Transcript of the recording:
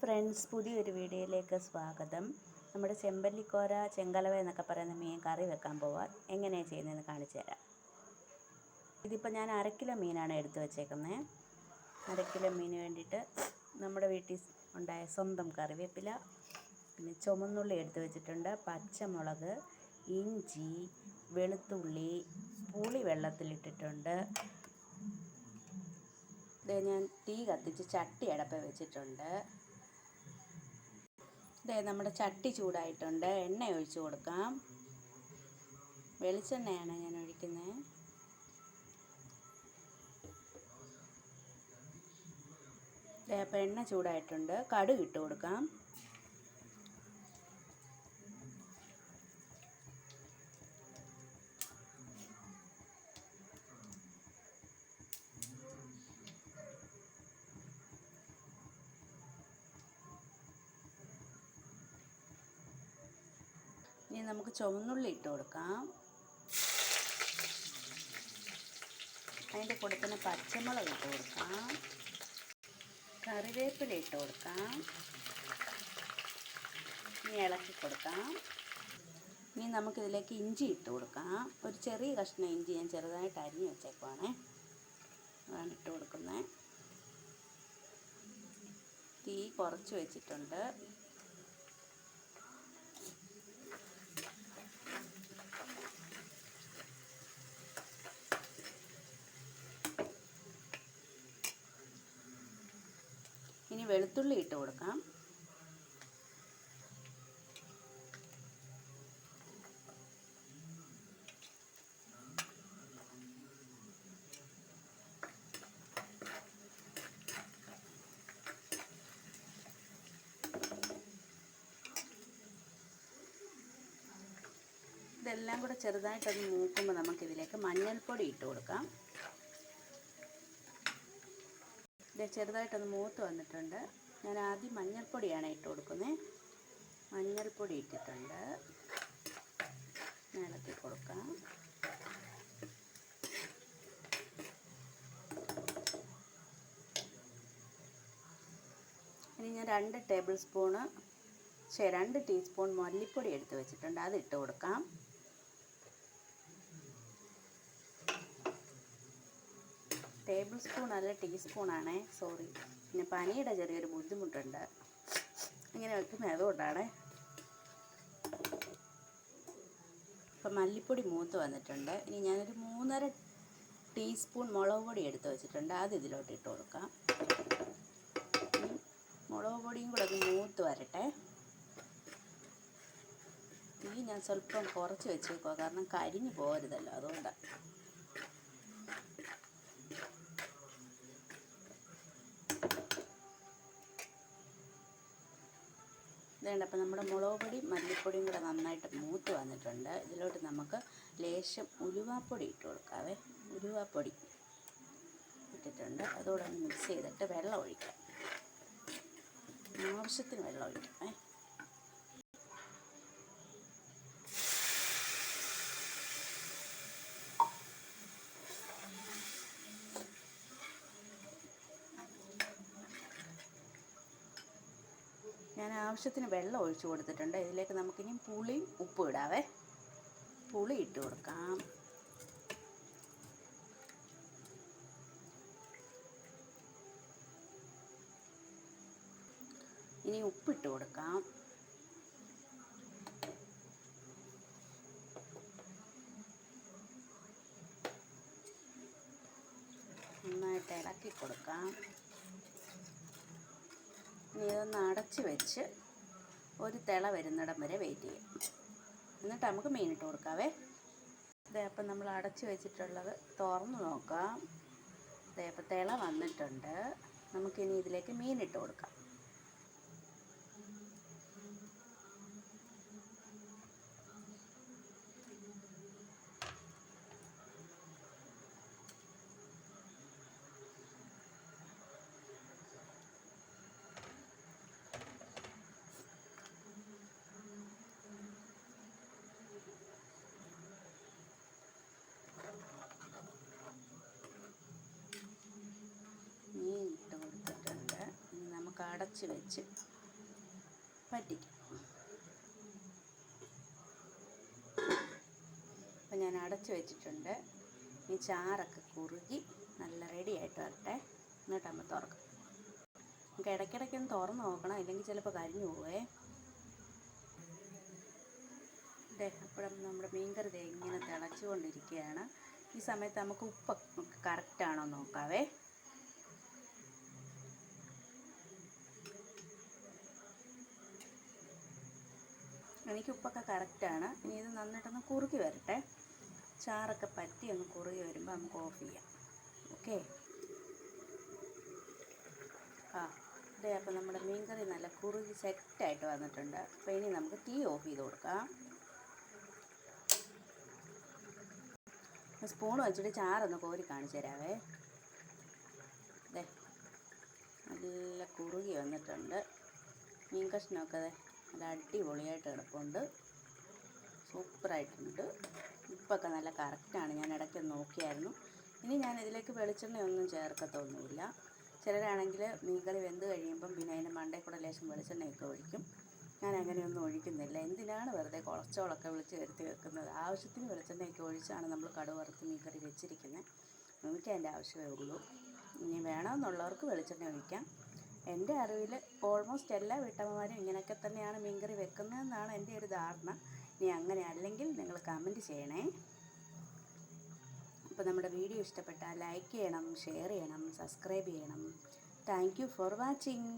Friends പുതിയൊരു വീഡിയോയിലേക്ക് സ്വാഗതം. നമ്മുടെ ചെമ്പല്ലിക്കോര ചെങ്കലവ എന്നൊക്കെ പറയുന്ന മീൻ കറി വെക്കാൻ പോവാം. എങ്ങനെയാണ് ചെയ്യുന്നതെന്ന് കാണിച്ചു തരാം. ഇതിപ്പോൾ ഞാൻ അരക്കിലോ കിലോ മീനാണ് എടുത്ത് വെച്ചേക്കുന്നത് അരക്കിലോ കിലോ മീന് വേണ്ടിയിട്ട് നമ്മുടെ വീട്ടിൽ ഉണ്ടായ സ്വന്തം കറിവേപ്പില പിന്നെ ചുമന്നുള്ളി എടുത്തു വെച്ചിട്ടുണ്ട് പച്ചമുളക് ഇഞ്ചി വെളുത്തുള്ളി പുളി വെള്ളത്തിലിട്ടിട്ടുണ്ട് ദേ ഞാൻ തീ കത്തിച്ച് ചട്ടി അടപ്പ് വെച്ചിട്ടുണ്ട്. ദേ നമ്മുടെ ചട്ടി ചൂടായിട്ടുണ്ട്. എണ്ണ ഒഴിച്ച് കൊടുക്കാം. വെളിച്ചെണ്ണയാണ് ഞാൻ ഒഴിക്കുന്നത് ദേ അപ്പോൾ എണ്ണ ചൂടായിട്ടുണ്ട്. കടുക് ഇട്ട് കൊടുക്കാം. ഇനി നമുക്ക് ചുവന്നുള്ളി ഇട്ട് കൊടുക്കാം. അതിന്റെ കൂടെ തന്നെ പച്ചമുളക് ഇട്ട് കൊടുക്കാം. കറിവേപ്പില ഇട്ട് കൊടുക്കാം. ഇനി ഇളക്കി കൊടുക്കാം. ഇനി നമുക്കിതിലേക്ക് ഇഞ്ചി ഇട്ട് കൊടുക്കാം. ഒരു ചെറിയ കഷ്ണം ഇഞ്ചി ഞാൻ ചെറുതായിട്ട് അരിഞ്ഞ് വെച്ചേക്കുവാണേ. അതാണ് ഇട്ട് കൊടുക്കുന്നത്. തീ കുറച്ച് വെച്ചിട്ടുണ്ട്. വെളുത്തുള്ളി ഇട്ട് കൊടുക്കാം. ഇതെല്ലാം കൂടെ ചെറുതായിട്ടൊന്ന് മൂക്കുമ്പോൾ നമുക്കിതിലേക്ക് മഞ്ഞൾപ്പൊടി ഇട്ട് കൊടുക്കാം. ചെറുതായിട്ടൊന്ന് മൂത്ത് വന്നിട്ടുണ്ട്. ഞാൻ ആദ്യം മഞ്ഞൾപ്പൊടിയാണ് ഇട്ട് കൊടുക്കുന്നത് മഞ്ഞൾപ്പൊടി ഇട്ടിട്ടുണ്ട്. ഇളക്കി കൊടുക്കാം. ഇനി ഞാൻ രണ്ട് ടേബിൾ സ്പൂണ് ശേ രണ്ട് ടീസ്പൂൺ മല്ലിപ്പൊടി എടുത്ത് വെച്ചിട്ടുണ്ട്. അത് ഇട്ട് കൊടുക്കാം. ടേബിൾ സ്പൂൺ അല്ല ടീസ്പൂണാണേ. സോറി. പിന്നെ പനിയുടെ ചെറിയൊരു ബുദ്ധിമുട്ടുണ്ട്. ഇങ്ങനെ വെക്കുന്നത് അതുകൊണ്ടാണേ. ഇപ്പം മല്ലിപ്പൊടി മൂത്ത് വന്നിട്ടുണ്ട്. ഇനി ഞാനൊരു മൂന്നര ടീസ്പൂൺ മുളക് പൊടി എടുത്ത് വെച്ചിട്ടുണ്ട്. അത് ഇതിലോട്ട് ഇട്ട് കൊടുക്കാം. മുളക് പൊടിയും കൂടെ ഒന്ന് മൂത്ത് വരട്ടെ. തീ ഞാൻ സ്വല്പം കുറച്ച് വെച്ചേക്കുക കാരണം കരിഞ്ഞു പോകരുതല്ലോ അതുകൊണ്ടാണ് ഇതുണ്ട്. അപ്പോൾ നമ്മുടെ മുളക് പൊടിയും മല്ലിപ്പൊടിയും കൂടെ നന്നായിട്ട് മൂത്ത് വന്നിട്ടുണ്ട്. ഇതിലോട്ട് നമുക്ക് ലേശം ഉലുവാപ്പൊടി ഇട്ട് കൊടുക്കാവേ. ഉലുവാപ്പൊടി ഇട്ടിട്ടുണ്ട്. അതോടൊന്ന് മിക്സ് ചെയ്തിട്ട് വെള്ളം ഒഴിക്കാം. ആവശ്യത്തിന് വെള്ളം ഒഴിക്കാം ഞാൻ ആവശ്യത്തിന് വെള്ളം ഒഴിച്ചു കൊടുത്തിട്ടുണ്ട്. ഇതിലേക്ക് നമുക്കിനി പുളിയും ഉപ്പും ഇടാവേ. പുളി ഇട്ട് കൊടുക്കാം. ഇനി ഉപ്പിട്ട് കൊടുക്കാം. നന്നായിട്ട് ഇളക്കി കൊടുക്കാം. ഇതൊന്ന് അടച്ച് വെച്ച് ഒരു തിള വരുന്നിടം വരെ വെയിറ്റ് ചെയ്യാം. എന്നിട്ട് നമുക്ക് മീൻ കൊടുക്കാവേ. ഇതേ അപ്പം നമ്മൾ അടച്ച് വെച്ചിട്ടുള്ളത് തുറന്ന് നോക്കാം. ഇതേ അപ്പം തിള വന്നിട്ടുണ്ട്. നമുക്കിനി ഇതിലേക്ക് മീൻ കൊടുക്കാം. അടച്ച് വെച്ച് പറ്റിക്കും. അപ്പം ഞാൻ അടച്ച് വെച്ചിട്ടുണ്ട്. ഈ ചാറൊക്കെ കുറുകി നല്ല റെഡി ആയിട്ട് വരട്ടെ. എന്നിട്ട് നമ്മൾ തുറക്കും. നമുക്ക് ഇടയ്ക്കിടയ്ക്കൊന്ന് തുറന്ന് നോക്കണം. ഇല്ലെങ്കിൽ ചിലപ്പോൾ കരിഞ്ഞു പോവേ. അതെ അപ്പോഴും നമ്മുടെ മീൻകറി ഇങ്ങനെ തിളച്ചുകൊണ്ടിരിക്കുകയാണ്. ഈ സമയത്ത് നമുക്ക് ഉപ്പ് കറക്റ്റാണോ നോക്കാവേ. എനിക്ക് ഉപ്പൊക്കെ കറക്റ്റാണ്. ഇനി ഇത് നന്നായിട്ടൊന്ന് കുറുകി വരട്ടെ. ചാറൊക്കെ പറ്റി ഒന്ന് കുറുകി വരുമ്പോൾ നമുക്ക് ഓഫ് ചെയ്യാം. ഓക്കെ ആ ഇതേ അപ്പോൾ നമ്മുടെ മീൻകറി നല്ല കുറുകി സെറ്റായിട്ട് വന്നിട്ടുണ്ട്. അപ്പോൾ ഇനി നമുക്ക് തീ ഓഫ് ചെയ്ത് കൊടുക്കാം. സ്പൂൺ വെച്ചിട്ട് ചാറൊന്ന് കോരി കാണിച്ചു തരാവേ. ദേ നല്ല കുറുകി വന്നിട്ടുണ്ട്. മീൻ കഷ്ണമൊക്കെ ദേ. നല്ല അടിപൊളിയായിട്ട് കിടപ്പുണ്ട്. സൂപ്പറായിട്ടുണ്ട്. ഉപ്പൊക്കെ നല്ല കറക്റ്റാണ്. ഞാൻ ഇടയ്ക്ക് നോക്കിയായിരുന്നു. ഇനി ഞാൻ ഇതിലേക്ക് വെളിച്ചെണ്ണയൊന്നും ചേർക്കത്തൊന്നുമില്ല. ചിലരാണെങ്കിൽ മീൻകറി വെന്ത് കഴിയുമ്പം പിന്നെ അതിന്റെ മണ്ടയിൽ കൂടെ ലേശം വെളിച്ചെണ്ണയൊക്കെ ഒഴിക്കും. ഞാൻ അങ്ങനെയൊന്നും ഒഴിക്കുന്നില്ല. എന്തിനാണ് വെറുതെ കൊളസ്ട്രോളൊക്കെ വിളിച്ച് വരുത്തി വെക്കുന്നത്? ആവശ്യത്തിന് വെളിച്ചെണ്ണയൊക്കെ ഒഴിച്ചാണ് നമ്മൾ കടു വറുത്ത് മീൻകറി വെച്ചിരിക്കുന്നത്. അതിന്റെ ആവശ്യമേ ഉള്ളൂ. ഇനി വേണമെന്നുള്ളവർക്ക് വെളിച്ചെണ്ണ ഒഴിക്കാം. എന്റെ അറിവിൽ ഓൾമോസ്റ്റ് എല്ലാ വീട്ടമ്മമാരും ഇങ്ങനെയൊക്കെ തന്നെയാണ് മീൻകറി വെക്കുന്നതെന്നാണ് എന്റെ ഒരു ധാരണ. ഇനി അങ്ങനെ അല്ലെങ്കിൽ നിങ്ങൾ കമന്റ് ചെയ്യണേ. അപ്പോൾ നമ്മുടെ വീഡിയോ ഇഷ്ടപ്പെട്ടാൽ ലൈക്ക് ചെയ്യണം ഷെയർ ചെയ്യണം സബ്സ്ക്രൈബ് ചെയ്യണം. Thank for watching